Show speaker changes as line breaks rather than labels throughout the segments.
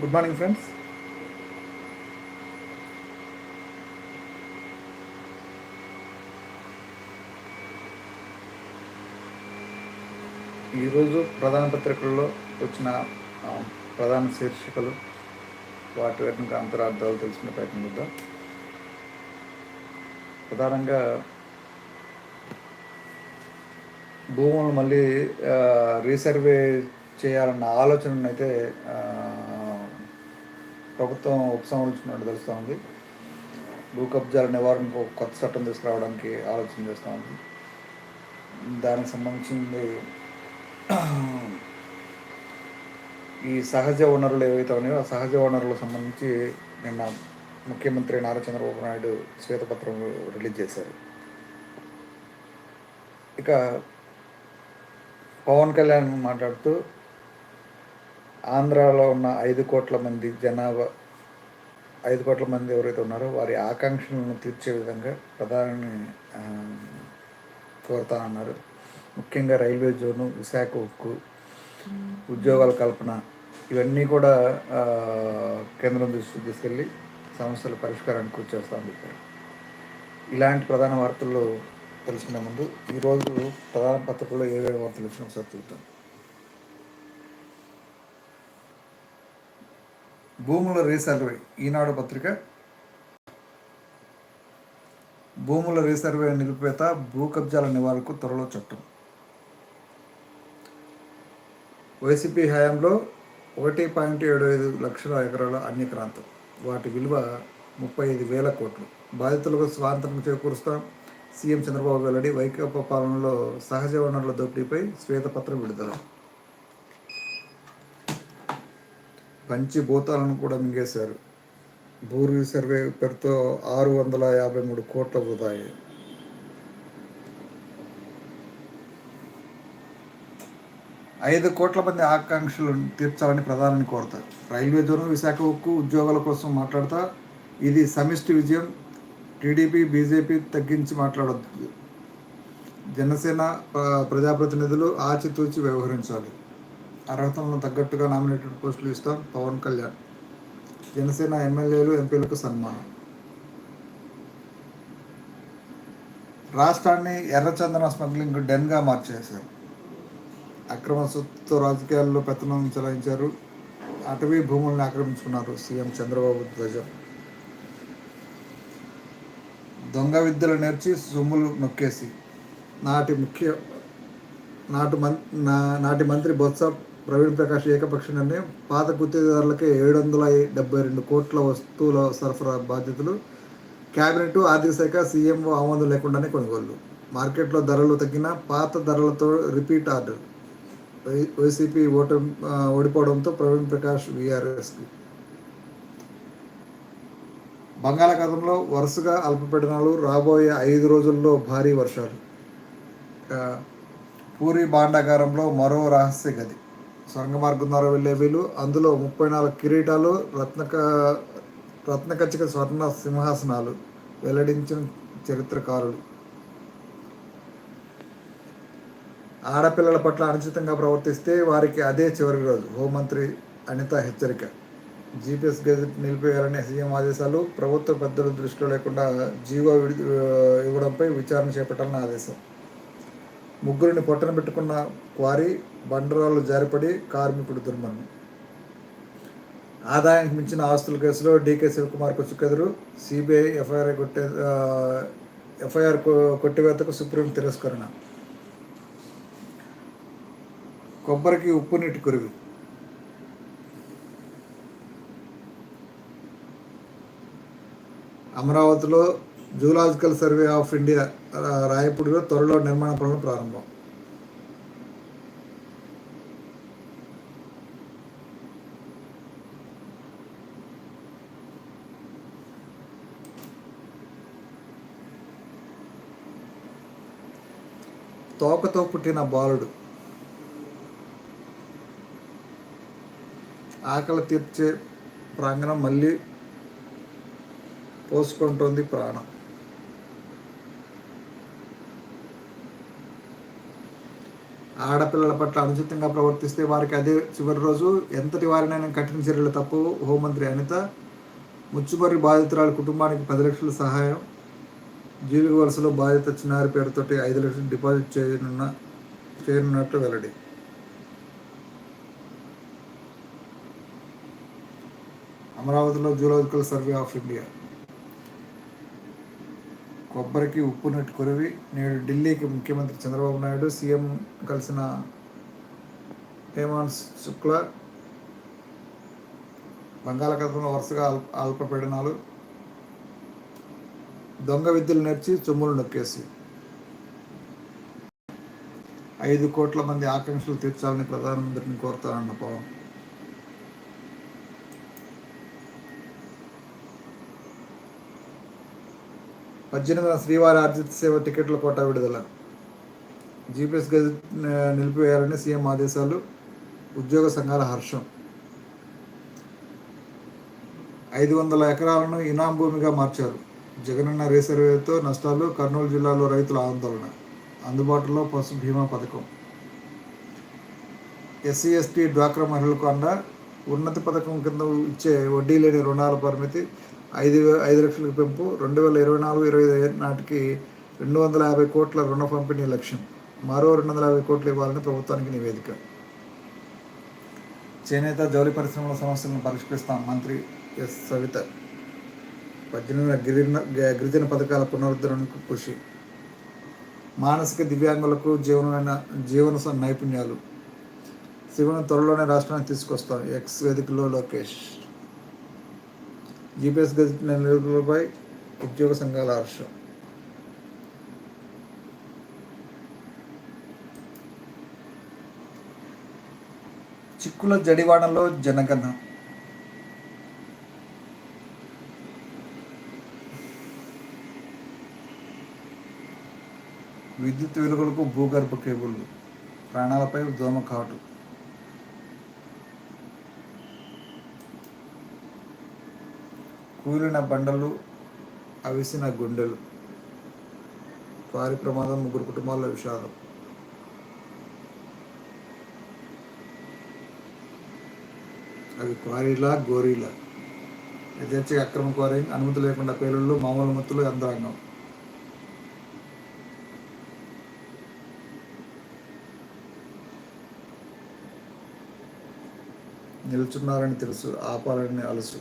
Good morning friends ఈరోజు ప్రధాన పత్రికల్లో వచ్చిన ప్రధాన శీర్షికలు వాటి వెనుక అంతరార్థాలు తెలుసుకునే ప్రయత్నం చేద్దాం. ప్రధానంగా భూములు మళ్ళీ రీసర్వే చేయాలన్న ఆలోచనను అయితే ప్రభుత్వం ఉపసంహరించుకున్నట్టు తెలుస్తూ ఉంది. భూ కబ్జాల నివారణకు కొత్త చట్టం తీసుకురావడానికి ఆలోచన చేస్తూ ఉంది. దానికి సంబంధించింది ఈ సహజ వనరులు ఏవైతే ఉన్నాయో ఆ సహజ వనరులకు సంబంధించి నిన్న ముఖ్యమంత్రి నారా చంద్రబాబు నాయుడు శ్వేతపత్రం రిలీజ్ చేశారు. ఇక పవన్ కళ్యాణ్ మాట్లాడుతూ ఆంధ్రాలో ఉన్న ఐదు కోట్ల మంది జనాభా ఐదు కోట్ల మంది ఎవరైతే ఉన్నారో వారి ఆకాంక్షలను తీర్చే విధంగా ప్రధాని కోరుతా కోరుతానన్నారు ముఖ్యంగా రైల్వే జోను విశాఖ ఉక్కు ఉద్యోగాల కల్పన ఇవన్నీ కూడా కేంద్రం దృష్టికి తీసుకెళ్ళి సమస్యల పరిష్కారానికి కృషి చెప్పారు. ఇలాంటి ప్రధాన వార్తల్లో తెలుసుకునే ముందు ఈరోజు ప్రధాన పత్రికల్లో ఏవేవి వార్తలు వచ్చినా ఒకసారి చూద్దాం. భూముల రీసర్వే ఈనాడు పత్రిక. భూముల రీసర్వే నిలిపేత భూ కబ్జాల నివారణకు త్వరలో చట్టం. వైసీపీ హయాంలో ఒకటి పాయింట్ ఏడు ఐదు లక్షల ఎకరాల అన్యక్రాంతం. వాటి విలువ ముప్పై ఐదు వేల కోట్లు. బాధితులకు స్వాతంత్రం చేకూరుస్తాం. సీఎం చంద్రబాబు వెల్లడి వైకాపా పాలనలో సహజ వనరుల దోపిడీపై శ్వేతపత్రం విడుదల. పంచి భూతాలను కూడా మింగేశారు. భూరి సర్వే పేరుతో ఆరు వందల యాభై మూడు కోట్ల వృధా ఐదు కోట్ల మంది ఆకాంక్షలు తీర్చాలని ప్రధాని కోరుతారు. రైల్వే జోన్ విశాఖ ఉక్కు ఉద్యోగాల కోసం మాట్లాడతా ఇది సమిష్టి విజయం. టీడీపీ బీజేపీ తగ్గించి మాట్లాడద్దు. జనసేన ప్రజాప్రతినిధులు ఆచితూచి వ్యవహరించాలి. అర్హతలను తగ్గట్టుగా నామినేటెడ్ పోస్టులు ఇస్తాం పవన్ కళ్యాణ్. జనసేన ఎమ్మెల్యేలు ఎంపీలకు సన్మానం. రాష్ట్రాన్ని ఎర్రచందన స్మగ్లింగ్ డెన్గా మార్చేశారు. అక్రమ సొత్తు రాజకీయాల్లో పెత్తనం చెలాయించారు. అటవీ భూములను ఆక్రమించుకున్నారు సీఎం చంద్రబాబు ధ్వజం. దొంగ విద్యలు నేర్చి సొమ్ములు నొక్కేసి నాటి ముఖ్య నాటు మం నా నాటి మంత్రి బొత్స ప్రవీణ్ ప్రకాష్ ఏకపక్షంగానే పాత గుత్తేదారులకే ఏడు వందల డెబ్బై రెండు కోట్ల వస్తువుల సరఫరా బాధ్యతలు. కేబినెట్ ఆర్థిక శాఖ సీఎంఓ ఆమోదం లేకుండానే కొనుగోలు మార్కెట్లో ధరలు తగ్గిన పాత ధరలతో రిపీట్ ఆర్డర్. వై- వైసీపీ ఓటం ఓడిపోవడంతో ప్రవీణ్ ప్రకాష్ వీఆర్ఎస్కి. బంగాళాఖాతంలో వరుసగా అల్పపీడనాలు రాబోయే ఐదు రోజుల్లో భారీ వర్షాలు. పూరి భాండాగారంలో మరో రహస్య గది. సొరంగ మార్గం ద్వారా వెళ్ళే వీలు. అందులో ముప్పై నాలుగు కిరీటాలు రత్నక రత్నకచిక స్వర్ణ సింహాసనాలు వెల్లడించిన చరిత్రకారులు. ఆడపిల్లల పట్ల అనుచితంగా ప్రవర్తిస్తే వారికి అదే చివరి రోజు. హోంమంత్రి అనిత హెచ్చరిక. జీపీఎస్ గెజెట్ నిలిపేయాలని సీఎం ఆదేశాలు ప్రభుత్వ పెద్దలు దృష్టిలో లేకుండా జీవో విడి ఇవ్వడంపై విచారణ చేపట్టాలని ఆదేశం. ముగ్గురిని పొట్టన పెట్టుకున్న క్వారీ బండరాలు జారిపడి కార్మికుడు దుర్మరణం. ఆదాయానికి మించిన ఆస్తుల కేసులో డీకే శివకుమార్కు చుక్కెదురు. సిబిఐ ఎఫ్ఐఆర్ కొట్టే ఎఫ్ఐఆర్ కొట్టివేతకు సుప్రీం తిరస్కరణ. కొబ్బరికి ఉప్పు నీటి కురివి. అమరావతిలో జూలాజికల్ సర్వే ఆఫ్ ఇండియా రాయపూడిలో త్వరలో నిర్మాణ పనులు ప్రారంభం. తోకతో పుట్టిన బాలుడు. ఆకలి తీర్చే ప్రాంగణం మళ్ళీ పోసుకుంటోంది ప్రాణం. ఆడపిల్లల పట్ల అనుచితంగా ప్రవర్తిస్తే వారికి అదే చివరి రోజు. ఎంతటి వారినైనా కఠిన చర్యలు తప్పు హోంమంత్రి అనిత ముచ్చుమర్రి బాధితురాలు కుటుంబానికి పది లక్షల సహాయం. జీవిక వలసలో బాధిత చిన్నారి పేరుతోటి ఐదు లక్షలు డిపాజిట్ చేయనున్న చేయనున్నట్లు వెల్లడి. అమరావతిలో జూలాజికల్ సర్వే ఆఫ్ ఇండియా. కొబ్బరికి ఉప్పు నట్టు కురివి నేడు ఢిల్లీకి ముఖ్యమంత్రి చంద్రబాబు నాయుడు సీఎం కలిసిన హేమంత్ శుక్లా బంగాళాఖాతంలో వరుసగా అల్ప అల్పపీడనాలు దొంగ విద్యలు నేర్చి చొమ్ములు నొక్కేసి. ఐదు కోట్ల మంది ఆకాంక్షలు తీర్చాలని ప్రధానమంత్రిని కోరుతానన్న పవన్. పద్దెనిమిదిన శ్రీవారి ఆర్జిత సేవ టికెట్ల కోటా విడుదల. జీపీఎస్ గెజెట్ నిలిపివేయాలని సీఎం ఆదేశాలు. ఉద్యోగ సంఘాల హర్షం. ఐదు వందల ఎకరాలను ఇనాం భూమిగా మార్చారు. జగనన్న రేసర్వేతో నష్టాలు కర్నూలు జిల్లాలో రైతుల ఆందోళన అందుబాటులో పశు బీమా పథకం. ఎస్సీ ఎస్టీ డ్వాక్రా మహిళలకు అండ ఉన్నతి పథకం కింద ఇచ్చే వడ్డీ లేని రుణాల పరిమితి ఐదు ఐదు లక్షలకు పెంపు రెండు వేల ఇరవై నాలుగు ఇరవై ఐదు నాటికి రెండు వందల యాభై కోట్ల రుణ పంపిణీ లక్ష్యం. మరో రెండు వందల యాభై కోట్లు ఇవ్వాలని ప్రభుత్వానికి నివేదిక. చేనేత జౌలి పరిశ్రమల సమస్యలను పరిష్కరిస్తాం మంత్రి ఎస్. సవిత. పద్దెనిమిది గిరిజన గిరిజన పథకాల పునరుద్ధరణకు కృషి. మానసిక దివ్యాంగులకు జీవనమైన జీవన నైపుణ్యాలు. శివను త్వరలోనే రాష్ట్రానికి తీసుకొస్తాం ఎక్స్ వేదికలో లోకేష్. జీపీఎస్ గెజిట్ నిలుపులపై ఉద్యోగ సంఘాల హర్షం. చిక్కుల జడివాడలో జనగణ విద్యుత్ వెలుగులకు భూగర్భ కేబుల్లు ప్రాణాలపై దోమకాటు. కూలిన బండలు అవిసిన గుండెలు. వారి ప్రమాదం ముగ్గురు కుటుంబాల విషాదం. అవి క్వారీలా గోరీలా. యథేచ్ఛగా అక్రమ క్వారీ అనుమతి లేకుండా పేలుళ్ళు మామూలు మత్తులు యంత్రాంగం. నిల్చున్నారని తెలుసు ఆపాలని అలసు.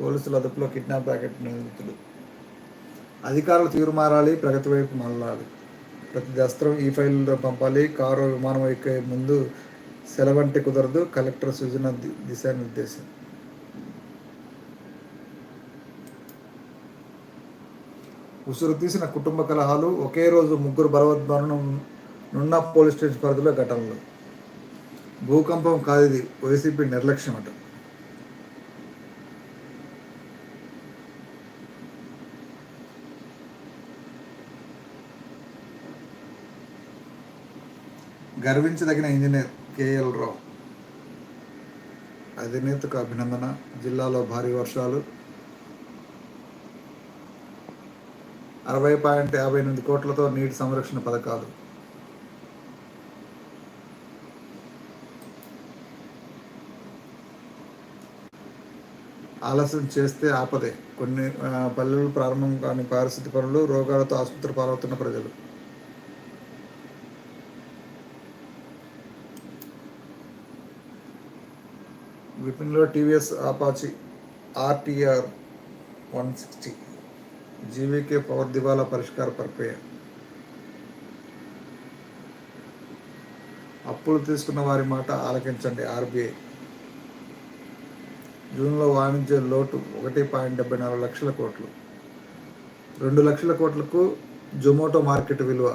పోలీసుల అదుపులో కిడ్నాప్ ప్యాకెట్ నిందితులు. అధికారులు తీరు మారాలి ప్రగతి వైపు మళ్ళాలి. ప్రతి దస్త్రం ఈ ఫైల్లో పంపాలి కారు విమానం ఎక్కే ముందు సెలవంటే కుదరదు కలెక్టర్ సూచన దిశానిర్దేశం. ఉసురు తీసిన కుటుంబ కలహాలు ఒకే రోజు ముగ్గురు బలవద్మరణం నున్న పోలీస్ స్టేషన్ పరిధిలో ఘటనలు. భూకంపం కాదు ఇది వైసీపీ నిర్లక్ష్యం అట. గర్వించదగిన ఇంజనీర్ కేఎల్ రావు. అధినేతకు అభినందన. జిల్లాలో భారీ వర్షాలు. అరవై పాయింట్ యాభై ఎనిమిది కోట్లతో నీటి సంరక్షణ పథకాలు. ఆలస్యం చేస్తే ఆపదే. కొన్ని పల్లెలు ప్రారంభం కాని పారిశుద్ధ్య పనులు రోగాలతో ఆసుపత్రి పాలవుతున్న ప్రజలు. విపిన్లో TVS Apache RTR one sixty GVK power దివాలా పరిష్కార ప్రక్రియ. అప్పులు తీసుకున్న వారి మాట ఆలకించండి ఆర్బీఐ. జూన్లో వాణిజ్య లోటు ఒకటి పాయింట్ డెబ్బై నాలుగు లక్షల కోట్లు. రెండు లక్షల కోట్లకు జొమాటో మార్కెట్ విలువ.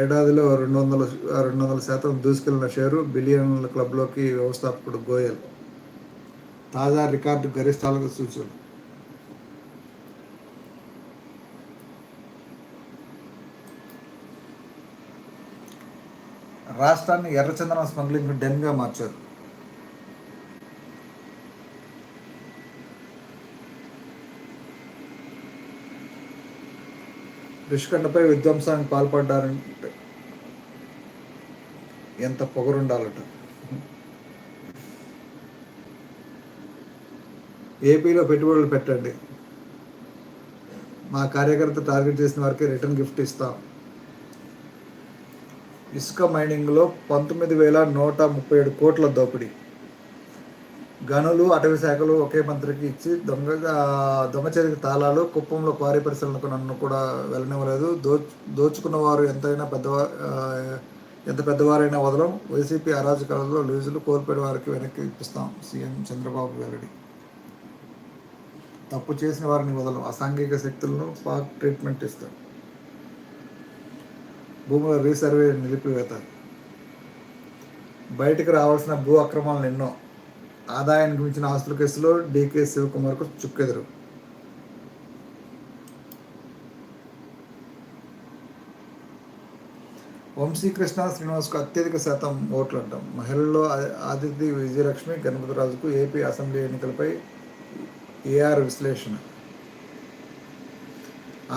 ఏడాదిలో రెండు వందల రెండు వందల శాతం దూసుకెళ్ళిన షేరు బిలియన్ల క్లబ్లోకి వ్యవస్థాపకుడు గోయల్. తాజా రికార్డు గరిష్టాలకు సూచన. రాష్ట్రాన్ని ఎర్రచందనం స్మగ్లింగ్ డెన్గా మార్చారు. రిషికొండపై విధ్వంసానికి పాల్పడ్డారంటే ఎంత పొగరుండాలట. ఏపీలో పెట్టుబడులు పెట్టండి. మా కార్యకర్త టార్గెట్ చేసిన వారికి రిటర్న్ గిఫ్ట్ ఇస్తాం. ఇసుక మైనింగ్లో పంతొమ్మిది వేల నూట ముప్పై ఏడు కోట్ల దోపిడీ. గనులు అటవీ శాఖలు ఒకే మంత్రికి ఇచ్చి దొంగ దొంగచరికి తాళాలు కుప్పంలో క్వారీ పరిశీలనకు నన్ను కూడా వెళ్ళనివ్వలేదు. దో దోచుకున్న వారు ఎంతైనా పెద్దవా ఎంత పెద్దవారైనా వదలం. వైసీపీ అరాజకాలలో లీజులు కోల్పోయిన వారికి వెనక్కి ఇప్పిస్తాం. సీఎం చంద్రబాబు వెల్లడి తప్పు చేసిన వారిని వదలం. అసాంఘిక శక్తులను పాక్ ట్రీట్మెంట్ ఇస్తాం. భూముల రీసర్వే నిలిపివేత. బయటకు రావాల్సిన భూ అక్రమాలను ఎన్నో. ఆదాయానికి మించిన ఆస్తుల కేసులో డీకే శివకుమార్కు చుక్కెదురు. వంశీకృష్ణ శ్రీనివాస్కు అత్యధిక శాతం ఓట్లు అంటాం మహిళల్లో ఆదిత్య విజయలక్ష్మి గణపతిరాజుకు ఏపీ అసెంబ్లీ ఎన్నికలపై ఏఆర్ విశ్లేషణ.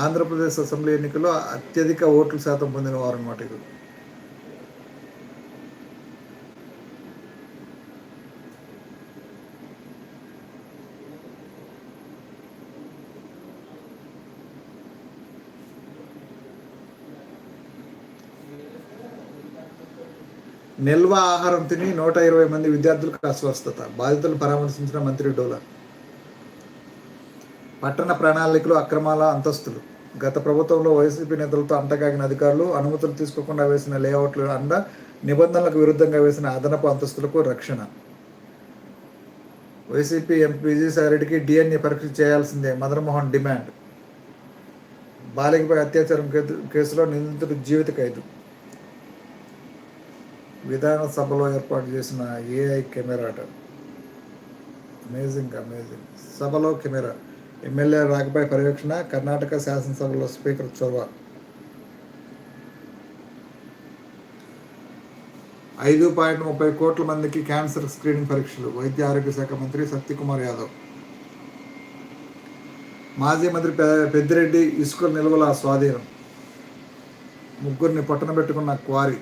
ఆంధ్రప్రదేశ్ అసెంబ్లీ ఎన్నికల్లో అత్యధిక ఓట్ల శాతం పొందిన వారు అనమాట ఇది. నిల్వ ఆహారం తిని నూట ఇరవై మంది విద్యార్థులకు అస్వస్థత. బాధితులు పరామర్శించిన మంత్రి డోలా. పట్టణ ప్రణాళికలు అక్రమాల అంతస్తులు. గత ప్రభుత్వంలో వైసీపీ నేతలతో అంటగాగిన అధికారులు అనుమతులు తీసుకోకుండా వేసిన లేఅవుట్లు అండ నిబంధనలకు విరుద్ధంగా వేసిన అదనపు అంతస్తులకు రక్షణ. వైసీపీ ఎంపీ విజయసాయిరెడ్డికి డిఎన్ఏ పరీక్ష చేయాల్సిందే మదన్మోహన్ డిమాండ్. బాలికపై అత్యాచారం కేసులో నిందితుడు జీవిత ఖైదు. విధానసభలో ఏర్పాటు చేసిన ఏఐ కెమెరాట అమేజింగ్ అమేజింగ్. సభలో కెమెరా. ఎమ్మెల్యే రాకపై పర్యవేక్షణ కర్ణాటక శాసనసభలో స్పీకర్ చొరవ. ఐదు పాయింట్ ముప్పై కోట్ల మందికి క్యాన్సర్ స్క్రీనింగ్ పరీక్షలు. వైద్య ఆరోగ్య శాఖ మంత్రి సత్యకుమార్ యాదవ్. మాజీ మంత్రి పెద్దిరెడ్డి ఇసుక నిల్వల స్వాధీనం. ముగ్గురిని పట్టణ పెట్టుకున్న క్వారీ.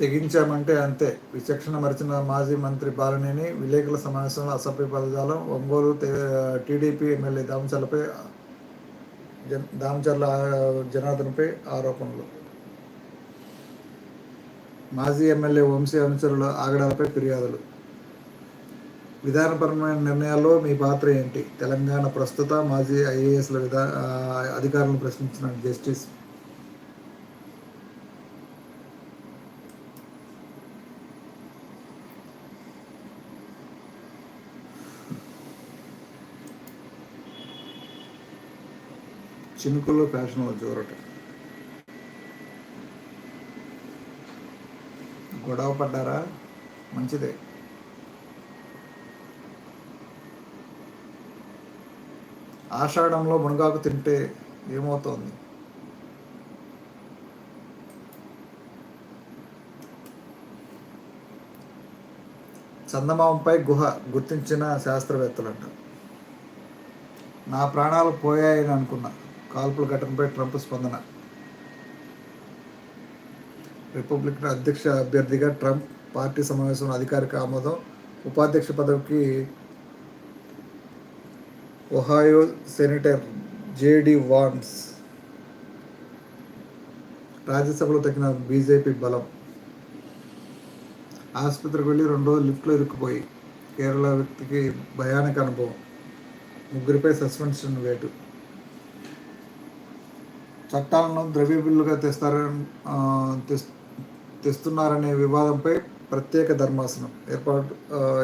తెగించామంటే అంతే. విచక్షణ మరిచిన మాజీ మంత్రి బాలనేని విలేకరుల సమావేశంలో అసభ్య పదజాలం ఒంగోలు టీడీపీ ఎమ్మెల్యే దామచర్లపై దామచర్ల జనార్దన్పై ఆరోపణలు. మాజీ ఎమ్మెల్యే వంశీ అనుచరుల ఆగడాలపై ఫిర్యాదులు. విధానపరమైన నిర్ణయాల్లో మీ పాత్ర ఏంటి? తెలంగాణ ప్రస్తుత మాజీ ఐఏఎస్ల విధా అధికారులను ప్రశ్నించిన జస్టిస్ చినుకుల్లో ఫ్యాషన్లో జోరట. గొడవ పడ్డారా? మంచిదే. ఆషాఢంలో మునగాకు తింటే ఏమవుతోంది? చందమామంపై గుహ గుర్తించిన శాస్త్రవేత్తలంట. నా ప్రాణాలు పోయాయని అనుకున్నా. కాల్పుల ఘటనపై ట్రంప్ స్పందన. రిపబ్లికన్ అధ్యక్ష అభ్యర్థిగా ట్రంప్ పార్టీ సమావేశంలో అధికారిక ఆమోదం. ఉపాధ్యక్ష పదవికి ఒహాయో సెనేటర్ జేడి వాన్స్. రాజ్యసభలో తగిన బీజేపీ బలం. ఆసుపత్రికి వెళ్ళి రెండు రోజులు లిఫ్ట్లో ఇరుక్కుపోయి కేరళ వ్యక్తికి భయానక అనుభవం. ముగ్గురిపై సస్పెన్షన్ వేటు. చట్టాలను ద్రవ్య బిల్లుగా తెస్తారని తెస్తున్నారనే వివాదంపై ప్రత్యేక ధర్మాసనం ఏర్పాటు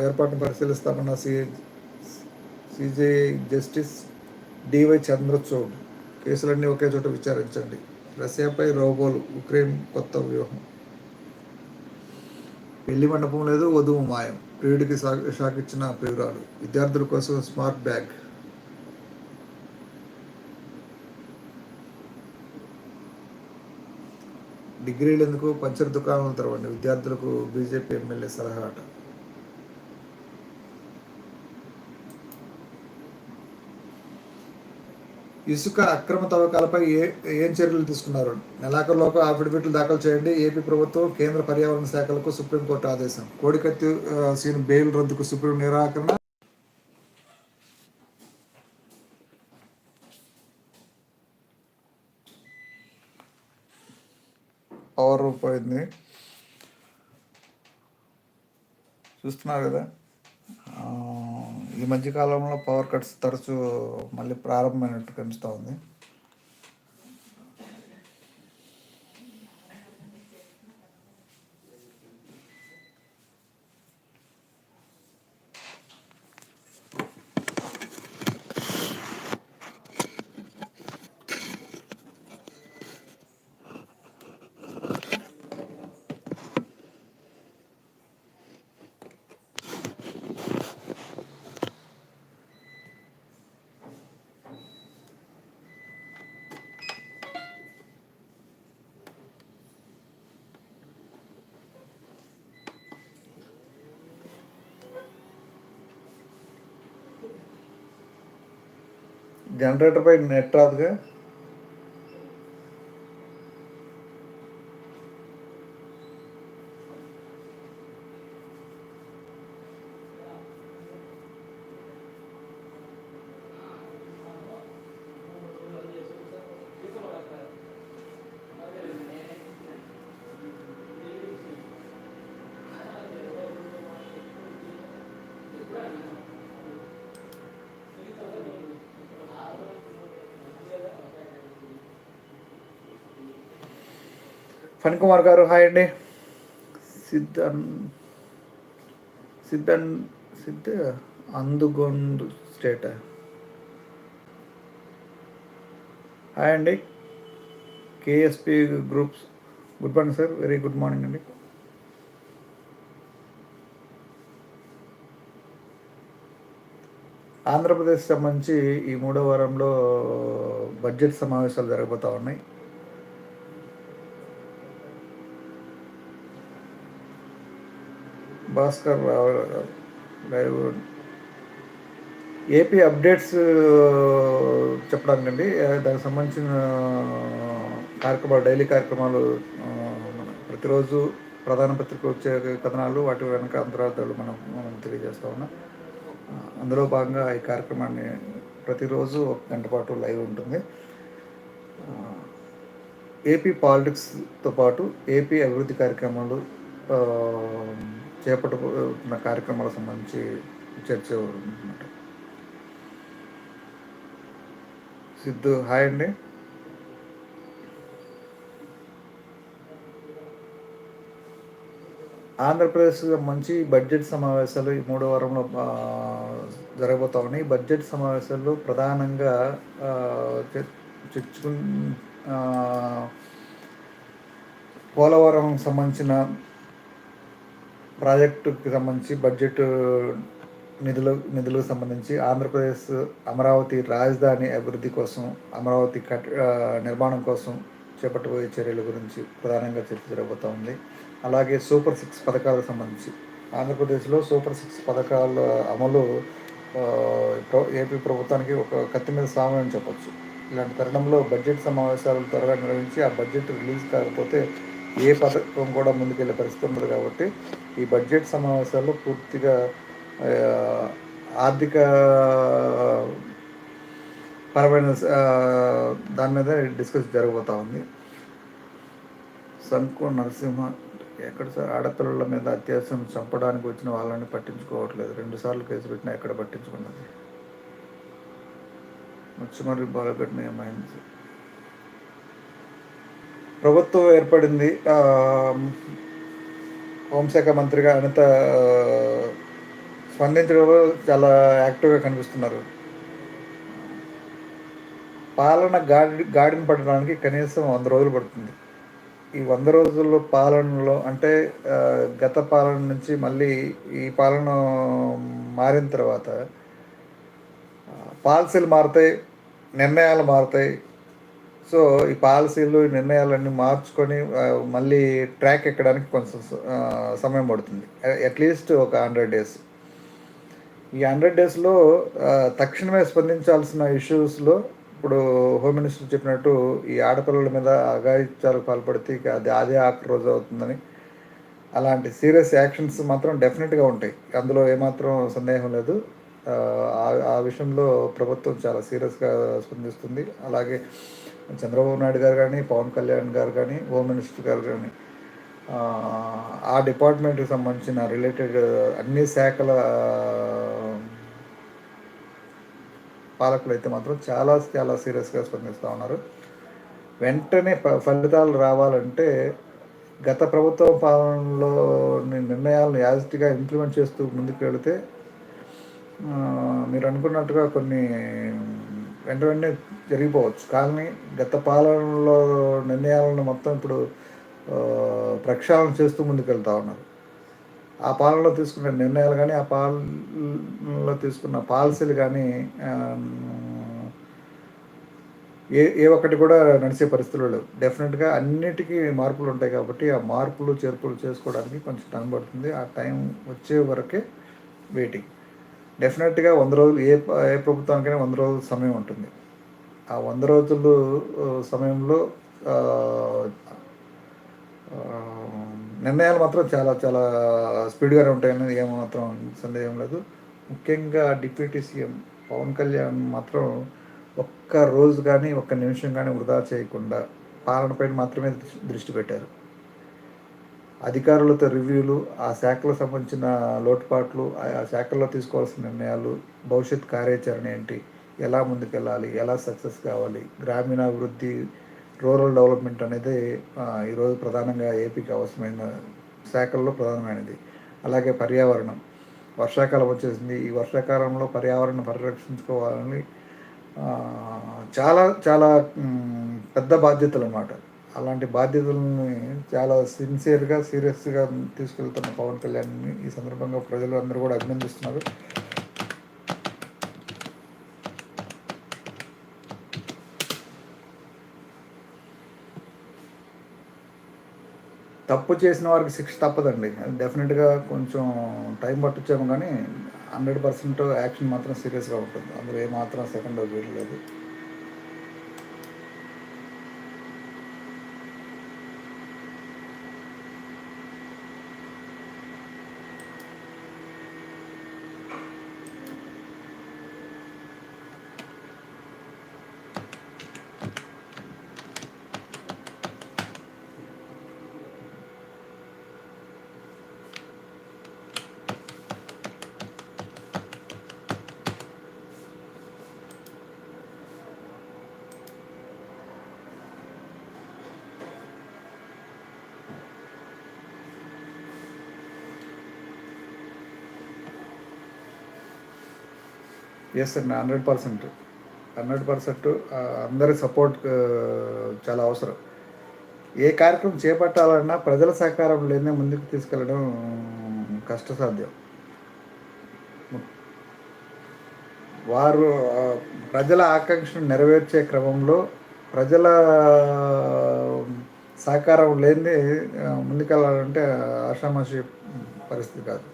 ఏర్పాటును పరిశీలిస్తామన్న C CJI justice DY Chandrachud కేసులన్నీ ఒకే చోట విచారించండి. రష్యాపై రోబోలు ఉక్రెయిన్ కొత్త వ్యూహం. పెళ్ళి మండపం లేదు వధువు మాయం. ప్రియుడికి షాక్ ఇచ్చిన ప్రియురాలు. విద్యార్థుల కోసం స్మార్ట్ బ్యాగ్. డిగ్రీలు ఎందుకు పంచర్ దుకాణాలు తెరవండి. విద్యార్థులకు బీజేపీ ఎమ్మెల్యే సలహా అట. ఇసుక అక్రమ తవ్వకాలపై ఏ ఏం చర్యలు తీసుకున్నారు? నెలాఖరులోపు అఫిడవిట్లు దాఖలు చేయండి. ఏపీ ప్రభుత్వం కేంద్ర పర్యావరణ శాఖలకు సుప్రీంకోర్టు ఆదేశం. కోడికత్తి సీన్ బెయిల్ రద్దుకు సుప్రీం నిరాకరణ. పోయింది. చూస్తున్నారు కదా? ఈ మధ్యకాలంలో పవర్ కట్స్ తరచూ మళ్ళీ ప్రారంభమైనట్టు కనిపిస్తూ ఉంది. జనరేటర్ పై నెట్ రాదుగా ఫణి కుమార్ గారు హాయ్ అండి. సిద్ధన్ సిద్ధన్ సిద్ధ అందుగొందు స్టేట్. హాయ్ అండి. KSP groups. Good morning sir. Very good morning అండి. ఆంధ్రప్రదేశ్ సంబంధించి ఈ మూడో వారంలో బడ్జెట్ సమావేశాలు జరగబోతూ ఉన్నాయి. భాస్కర్ రావు గారు. లైవ్ ఏపీ అప్డేట్స్ చెప్పడానికండి. దానికి సంబంధించిన కార్యక్రమాలు డైలీ కార్యక్రమాలు ప్రతిరోజు ప్రధాన పత్రిక వచ్చే కథనాలు వాటి వెనక అంతరార్థాలు మనం మనం తెలియజేస్తా ఉన్నాం. అందులో భాగంగా ఈ కార్యక్రమాన్ని ప్రతిరోజు ఒక గంట పాటు లైవ్ ఉంటుంది. ఏపీ పాలిటిక్స్తో పాటు ఏపీ అభివృద్ధి కార్యక్రమాలు ఆ, కార్యక్రమాలకు సంబంధించి చర్చ అనమాట సిద్ధు హాయ్ అండి. ఆంధ్రప్రదేశ్ మంచి బడ్జెట్ సమావేశాలు ఈ మూడో వారంలో జరగబోతా ఉన్నాయి ఈ బడ్జెట్ సమావేశాల్లో ప్రధానంగా ఆ, చర్చకు పోలవరం సంబంధించిన ప్రాజెక్టుకి సంబంధించి బడ్జెట్ నిధులు నిధులకు సంబంధించి ఆంధ్రప్రదేశ్ అమరావతి రాజధాని అభివృద్ధి కోసం అమరావతి కట్ నిర్మాణం కోసం చేపట్టబోయే చర్యల గురించి ప్రధానంగా చర్చ జరగబోతోంది అలాగే సూపర్ సిక్స్ పథకాలకు సంబంధించి ఆంధ్రప్రదేశ్లో సూపర్ సిక్స్ పథకాల అమలు ఏపీ ప్రభుత్వానికి ఒక కత్తి మీద సామె అని చెప్పొచ్చు. ఇలాంటి తరుణంలో బడ్జెట్ సమావేశాలు త్వరగా నిర్వహించి ఆ బడ్జెట్ రిలీజ్ కాకపోతే ఏ పథకం కూడా ముందుకెళ్ళే పరిస్థితి ఉండదు కాబట్టి ఈ బడ్జెట్ సమావేశాల్లో పూర్తిగా ఆర్థిక పరమైన దాని మీద డిస్కస్ జరగబోతా ఉంది. సంకో నరసింహ ఎక్కడ సార్? ఆడపిల్లల మీద అత్యవసరం చంపడానికి వచ్చిన వాళ్ళని పట్టించుకోవట్లేదు. రెండు సార్లు కేసు పెట్టినా ఎక్కడ పట్టించుకున్నది? ముచ్చుమర్రి బాలగడ్డ ఏమైంది సార్? ప్రభుత్వం ఏర్పడింది హోంశాఖ మంత్రిగా అనంత స్పందించడంలో చాలా యాక్టివ్గా కనిపిస్తున్నారు. పాలన గాడి గాడిన పడడానికి కనీసం వంద రోజులు పడుతుంది. ఈ వంద రోజుల్లో పాలనలో అంటే గత పాలన నుంచి మళ్ళీ ఈ పాలన మారిన తర్వాత పాలసీలు మారుతాయి నిర్ణయాలు మారుతాయి సో ఈ పాలసీలు ఈ నిర్ణయాలన్నీ మార్చుకొని మళ్ళీ ట్రాక్ ఎక్కడానికి కొంచెం స- సమయం పడుతుంది. అట్లీస్ట్ ఒక హండ్రెడ్ డేస్ ఈ హండ్రెడ్ డేస్లో తక్షణమే స్పందించాల్సిన ఇష్యూస్లో ఇప్పుడు హోమ్ మినిస్టర్ చెప్పినట్టు ఈ ఆడపిల్లల మీద అఘాయిత్యాలు పాల్పడితే ఇక అది అదే ఆఖరి రోజు అవుతుందని అలాంటి సీరియస్ యాక్షన్స్ మాత్రం డెఫినెట్గా ఉంటాయి. అందులో ఏమాత్రం సందేహం లేదు. ఆ విషయంలో ప్రభుత్వం చాలా సీరియస్గా స్పందిస్తుంది. అలాగే చంద్రబాబు నాయుడు గారు కానీ పవన్ కళ్యాణ్ గారు కానీ హోమ్ మినిస్టర్ గారు కానీ ఆ, డిపార్ట్మెంట్కి సంబంధించిన రిలేటెడ్ అన్ని శాఖల పాలకులు అయితే మాత్రం చాలా చాలా సీరియస్గా స్పందిస్తూ ఉన్నారు. వెంటనే ఫలితాలు రావాలంటే గత ప్రభుత్వ పాలనలో నిర్ణయాలను యాజిటీగా ఇంప్లిమెంట్ చేస్తూ ముందుకు వెళితే మీరు అనుకున్నట్టుగా కొన్ని వెంట వెంటనే జరిగిపోవచ్చు. కానీ గత పాలనలో నిర్ణయాలను మొత్తం ఇప్పుడు ప్రక్షాళన చేస్తూ ముందుకెళ్తా ఉన్నారు. ఆ పాలనలో తీసుకున్న నిర్ణయాలు కానీ ఆ పాలనలో తీసుకున్న పాలసీలు కానీ ఏ ఏ ఒక్కటి కూడా నడిచే పరిస్థితులు లేవు. డెఫినెట్గా అన్నిటికీ మార్పులు ఉంటాయి కాబట్టి ఆ మార్పులు చేర్పులు చేసుకోవడానికి కొంచెం టైం పడుతుంది. ఆ టైం వచ్చే వరకే వెయిటింగ్. డెఫినెట్గా వంద రోజులు ఏ ఏ ప్రభుత్వానికైనా వంద రోజుల సమయం ఉంటుంది. ఆ వంద రోజులు సమయంలో నిర్ణయాలు మాత్రం చాలా చాలా స్పీడ్గానే ఉంటాయనేది ఏమాత్రం సందేహం లేదు. ముఖ్యంగా డిప్యూటీ సీఎం పవన్ కళ్యాణ్ మాత్రం ఒక్క రోజు కానీ ఒక్క నిమిషం కానీ వృధా చేయకుండా పాలనపై మాత్రమే దృష్టి పెట్టారు. అధికారులతో రివ్యూలు ఆ శాఖలకు సంబంధించిన లోటుపాట్లు ఆ శాఖల్లో తీసుకోవాల్సిన నిర్ణయాలు భవిష్యత్ కార్యాచరణ ఏంటి ఎలా ముందుకెళ్ళాలి ఎలా సక్సెస్ కావాలి గ్రామీణాభివృద్ధి రూరల్ డెవలప్మెంట్ అనేది ఈరోజు ప్రధానంగా ఏపీకి అవసరమైన శాఖల్లో ప్రధానమైనది. అలాగే పర్యావరణం. వర్షాకాలం వచ్చేసింది. ఈ వర్షాకాలంలో పర్యావరణం పరిరక్షించుకోవాలని చాలా చాలా పెద్ద బాధ్యతలు అన్నమాట అలాంటి బాధ్యతలని చాలా సిన్సియర్గా సీరియస్గా తీసుకెళ్తున్న పవన్ కళ్యాణ్ని ఈ సందర్భంగా ప్రజలు అందరూ కూడా అభినందిస్తున్నారు. తప్పు చేసిన వారికి శిక్ష తప్పదండి. అది డెఫినెట్గా కొంచెం టైం పట్టొచ్చాము కానీ హండ్రెడ్ పర్సెంట్ యాక్షన్ మాత్రం సీరియస్గా ఉంటుంది. అందులో ఏమాత్రం సెకండ్ లేదు ఎస్ అండి హండ్రెడ్ పర్సెంట్ హండ్రెడ్ పర్సెంట్ అందరి సపోర్ట్ చాలా అవసరం. ఏ కార్యక్రమం చేపట్టాలన్నా ప్రజల సహకారం లేదే ముందుకు తీసుకెళ్ళడం కష్టసాధ్యం. వారు ప్రజల ఆకాంక్షను నెరవేర్చే క్రమంలో ప్రజల సహకారం లేని ముందుకెళ్ళాలంటే ఆషామాషి పరిస్థితి కాదు.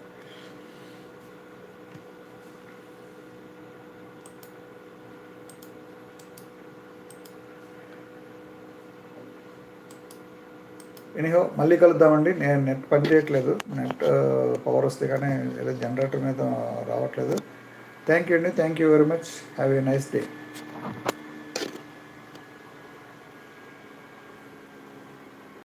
ఎనీహో మళ్ళీ కలుద్దామండి. నేను నెట్ పని చేయట్లేదు. నెట్ పవర్ వస్తే కానీ ఏదో జనరేటర్ మీద రావట్లేదు. థ్యాంక్ యూ అండి. Thank you very much have a nice day